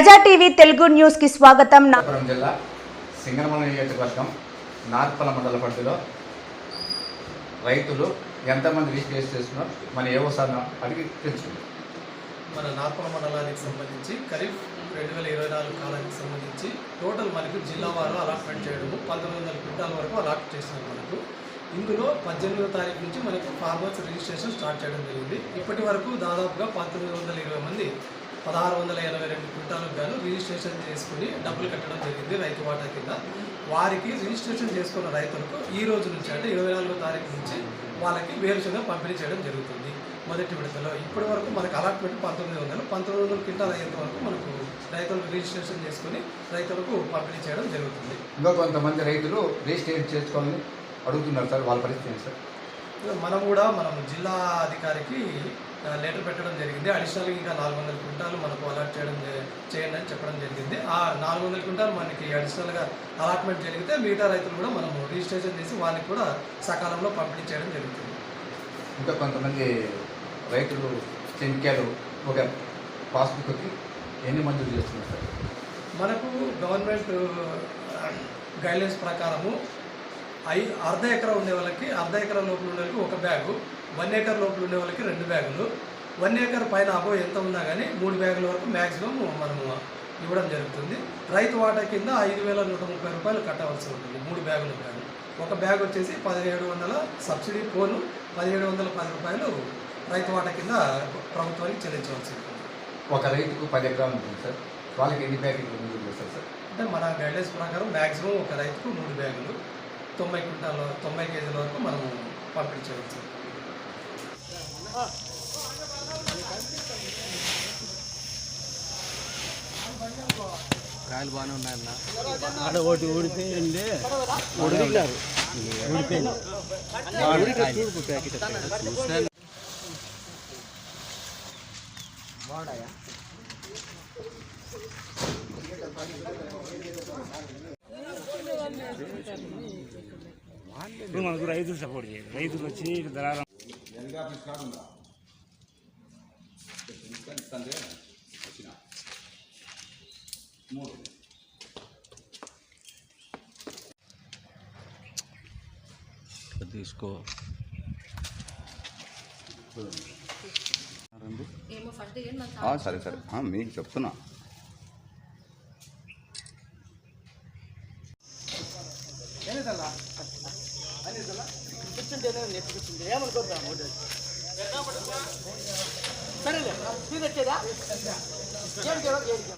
ప్రజా టీవీ తెలుగు న్యూస్కి స్వాగతం. నా అనంతపురం జిల్లా సింగనమల నియోజకవర్గం నార్పల మండల పరిధిలో రైతులు ఎంతమంది రిజిస్ట్రేషన్ చేస్తున్నారు మన ఏ సార్ అడిగి తెలుసుకుందాం. మన నార్పల మండలానికి సంబంధించి ఖరీఫ్ రెండు వేల ఇరవై నాలుగు కాలానికి సంబంధించి టోటల్ మనకు జిల్లా వారు అలాట్మెంట్ చేయడము పంతొమ్మిది వందల క్వింటాల వరకు అలాట్ చేసినారు మనకు. ఇందులో పద్దెనిమిదో తారీఖు నుంచి మనకు ఫార్మర్స్ రిజిస్ట్రేషన్ స్టార్ట్ చేయడం జరిగింది. ఇప్పటి వరకు దాదాపుగా పంతొమ్మిది వందల ఇరవై మంది పదహారు వందల ఎనభై రెండు క్వింటాలకు గాను రిజిస్ట్రేషన్ చేసుకుని డబ్బులు కట్టడం జరిగింది రైతు వాటా కింద. వారికి రిజిస్ట్రేషన్ చేసుకున్న రైతులకు ఈ రోజు నుంచి అంటే ఇరవై నాలుగో తారీఖు నుంచి వాళ్ళకి వేరుశనగ పంపిణీ చేయడం జరుగుతుంది. మొదటి విడతలో ఇప్పటి వరకు మనకు అలాట్మెంట్ పంతొమ్మిది వందలు పంతొమ్మిది వందల క్వింటాల్ అయ్యేంత వరకు మనకు రైతులకు రిజిస్ట్రేషన్ చేసుకుని రైతులకు పంపిణీ చేయడం జరుగుతుంది. ఇంకా కొంతమంది రైతులు రిజిస్ట్రేషన్ చేసుకోవాలని అడుగుతున్నారు సార్ వాళ్ళ పరిస్థితి సార్? మనం కూడా మనం జిల్లా అధికారికి లెటర్ పెట్టడం జరిగింది. అడిషనల్గా ఇంకా నాలుగు వందల క్వింటాలు మనకు అలాట్ చేయడం చేయండి అని చెప్పడం జరిగింది. ఆ నాలుగు వందల క్వింటాలు మనకి అడిషనల్గా అలాట్మెంట్ జరిగితే మిగతా రైతులు కూడా మనము రిజిస్ట్రేషన్ చేసి వాళ్ళకి కూడా సకాలంలో పంపిణీ చేయడం జరుగుతుంది. ఇంకా కొంతమంది రైతులు చెంక్యాలు ఒక పాస్బుక్కి ఎన్ని మంజూరు చేస్తున్నారు సార్? మనకు గవర్నమెంట్ గైడ్లైన్స్ ప్రకారము ఐ అర్ధ ఎకరా ఉండే వాళ్ళకి అర్ధ ఎకరా లోపల ఉండే వాళ్ళకి ఒక బ్యాగు వన్ ఎకర్ లోపల ఉండే వాళ్ళకి రెండు బ్యాగులు. వన్ ఎకర్ పైన అబో ఎంత ఉన్నా కానీ మూడు బ్యాగుల వరకు మ్యాక్సిమం మనము ఇవ్వడం జరుగుతుంది. రైతు వాటా కింద ఐదు వేల నూట ముప్పై రూపాయలు కట్టవలసి ఉంటుంది మూడు బ్యాగులు బ్యాగు ఒక బ్యాగ్ వచ్చేసి పదిహేడు వందల సబ్సిడీ పోను పదిహేడు వందల పది రూపాయలు రైతు వాటా కింద ప్రభుత్వానికి చెల్లించవలసి ఉంటుంది. ఒక రైతుకు పది ఎకరాలు ఉంటుంది సార్. వాళ్ళకి ఎన్ని చేస్తారు సార్? అంటే మన గైడ్లైన్స్ ప్రకారం మ్యాక్సిమం ఒక రైతుకు మూడు బ్యాగులు. తొంభై క్వింటాల తొంభై కేజీల వరకు మనం పంపించవచ్చు ఆడ ఒకటి ఊడిపోయింది. ఊడిపోయారు ఊడిపోయింది. తూర్పు ప్యాకెట్ చూసాను ఇప్పుడు మనకు రైతులు సపోర్ట్ చేయాలి. రైతులు వచ్చి దళారం తీసుకో. ఏమో ఫస్ట్ దిగండి మన ఆ, సరే సరే ఆ, మీకు చెప్తున్నా సరేలే స్పీడ్ వచ్చేదా